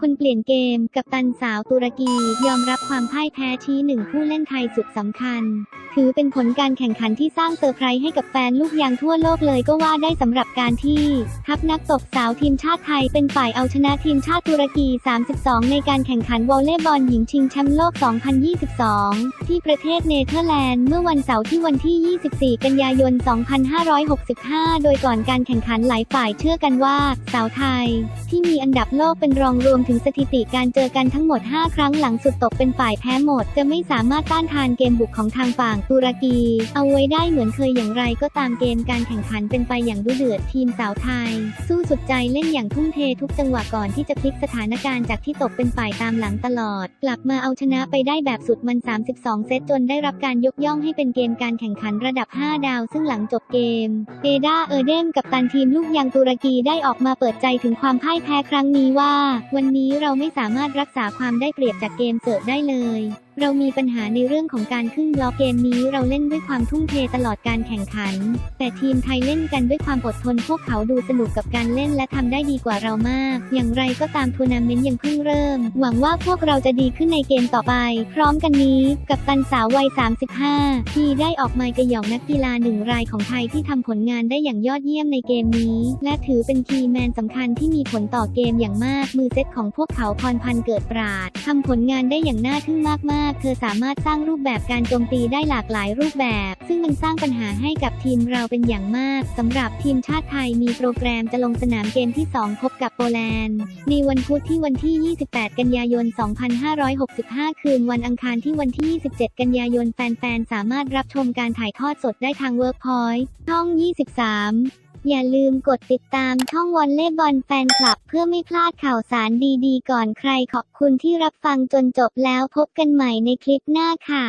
คนเปลี่ยนเกม กับตันสาวตุรกี ยอมรับความพ่ายแพ้ชี้หนึ่งผู้เล่นไทยสุดสำคัญ ถือเป็นผลการแข่งขันที่สร้างเซอร์ไพรส์ให้กับแฟนลูกยางทั่วโลกเลยก็ว่าได้สำหรับการที่ ทัพนักตบสาวทีมชาติไทยเป็นฝ่ายเอาชนะทีมชาติตุรกี 32 ในการแข่งขันวอลเลย์บอลหญิงชิงแชมป์โลก 2022 ที่ประเทศเนเธอร์แลนด์เมื่อวันเสาร์ที่วันที่ 24 กันยายน 2565 โดยก่อนการแข่งขันหลายฝ่ายเชื่อกันว่า สาวไทย ที่มีอันดับโลกเป็นรองรวมถึงสถิติการเจอกันทั้งหมด 5 ครั้งหลังสุดตกเป็นฝ่ายแพ้หมด จะไม่สามารถต้านทานเกมบุกของทางฝั่งตุรกี เอาไว้ได้เหมือนเคยอย่างไรก็ตามเกมการแข่งขันเป็นไปอย่างดุเดือดทีมสาวไทย สู้สุดใจเล่นอย่างทุ่มเททุกจังหวะก่อนที่จะพลิกสถานการณ์จากที่ตกเป็นฝ่ายตามหลังตลอด กลับมาเอาชนะไปได้แบบสุดมัน 32 เซตจนได้รับการยกย่องให้เป็นเกมการแข่งขันระดับ 5 ดาว ซึ่งหลังจบเกมเอดาเออเดมกับตันทีมลูกยางตุรกีได้ออกมาเปิดใจถึงความพ่ายแพ้ครั้งนี้ว่า วันนี้เราไม่สามารถรักษาความได้เปรียบจากเกมเสิร์ฟได้เลย เรามีปัญหาในเรื่องของการขึ้นบล็อกเกมนี้เราเล่นด้วยความทุ่มเทตลอดการแข่งขัน แต่ทีมไทยเล่นกันด้วยความอดทนพวกเขาดูสนุกกับการเล่นและทำได้ดีกว่าเรามาก อย่างไรก็ตามทัวร์นาเมนต์ยังเพิ่งเริ่ม หวังว่าพวกเราจะดีขึ้นในเกมต่อไป พร้อมกันนี้กับตันสาววัย 35 ที่ได้ออกมากระหยองนักกีฬาหนึ่งรายของไทยที่ทำผลงานได้อย่างยอดเยี่ยมในเกมนี้ และถือเป็นคีย์แมนสำคัญที่มีผลต่อเกมอย่างมาก มือเซตของพวกเขาพรพันธ์เกิดปราดทำผลงานได้อย่างน่าทึ่งมากๆเธอสามารถสร้างรูปแบบการโจมตีได้หลากหลายรูปแบบ ซึ่งมันสร้างปัญหาให้กับทีมเราเป็นอย่างมากสำหรับทีมชาติไทยมีโปรแกรมจะลงสนามเกมที่ 2 พบกับโปแลนด์ ในวันพุธที่วันที่ 28 กันยายน 2565 คืนวันอังคารที่วันที่ 27 กันยายนแฟนๆ สามารถรับชมการถ่ายทอดสดได้ทาง Workpoint ช่อง 23 อย่าลืมกดติดตามช่องวอลเล่บอลแฟนคลับ เพื่อไม่พลาดข่าวสารดีๆ ก่อนใครขอบคุณที่รับฟังจนจบแล้วพบกันใหม่ในคลิปหน้าค่ะ